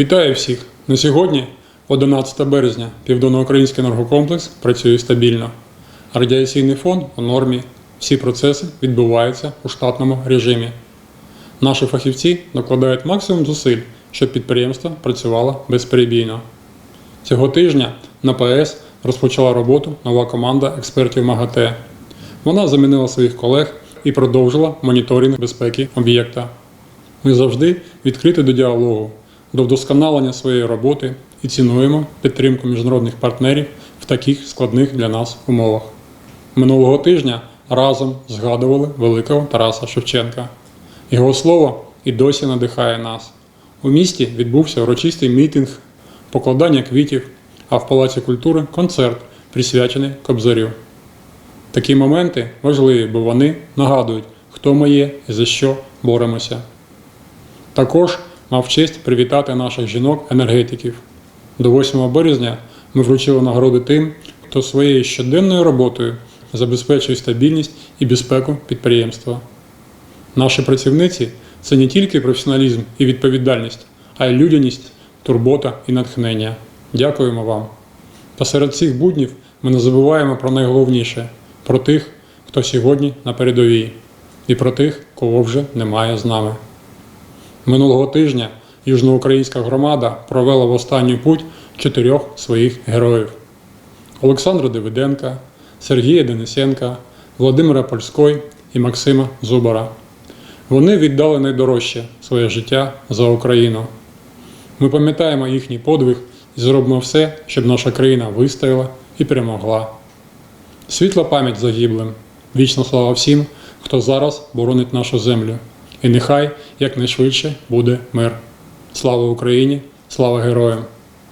Вітаю всіх! На сьогодні, 11 березня, Південноукраїнський енергокомплекс працює стабільно. Радіаційний фон у нормі. Всі процеси відбуваються у штатному режимі. Наші фахівці докладають максимум зусиль, щоб підприємство працювало безперебійно. Цього тижня на ПАЕС розпочала роботу нова команда експертів МАГАТЕ. Вона замінила своїх колег і продовжила моніторинг безпеки об'єкта. Ми завжди відкриті до діалогу, до вдосконалення своєї роботи і цінуємо підтримку міжнародних партнерів в таких складних для нас умовах. Минулого тижня разом згадували великого Тараса Шевченка. Його слово і досі надихає нас. У місті відбувся урочистий мітинг, покладання квітів, а в Палаці культури концерт, присвячений Кобзарю. Такі моменти важливі, бо вони нагадують, хто ми є і за що боремося. Також мав честь привітати наших жінок-енергетиків. До 8 березня ми вручили нагороди тим, хто своєю щоденною роботою забезпечує стабільність і безпеку підприємства. Наші працівниці це не тільки професіоналізм і відповідальність, а й людяність, турбота і натхнення. Дякуємо вам. Та серед цих буднів ми не забуваємо про найголовніше про тих, хто сьогодні на передовій, і про тих, кого вже немає з нами. Минулого тижня Южноукраїнська громада провела в останню путь чотирьох своїх героїв: Олександра Давиденка, Сергія Денисенка, Володимира Польської і Максима Зубара. Вони віддали найдорожче своє життя за Україну. Ми пам'ятаємо їхній подвиг і зробимо все, щоб наша країна вистояла і перемогла. Світла пам'ять загиблим, вічна слава всім, хто зараз боронить нашу землю. І нехай якнайшвидше буде мир. Слава Україні! Слава героям!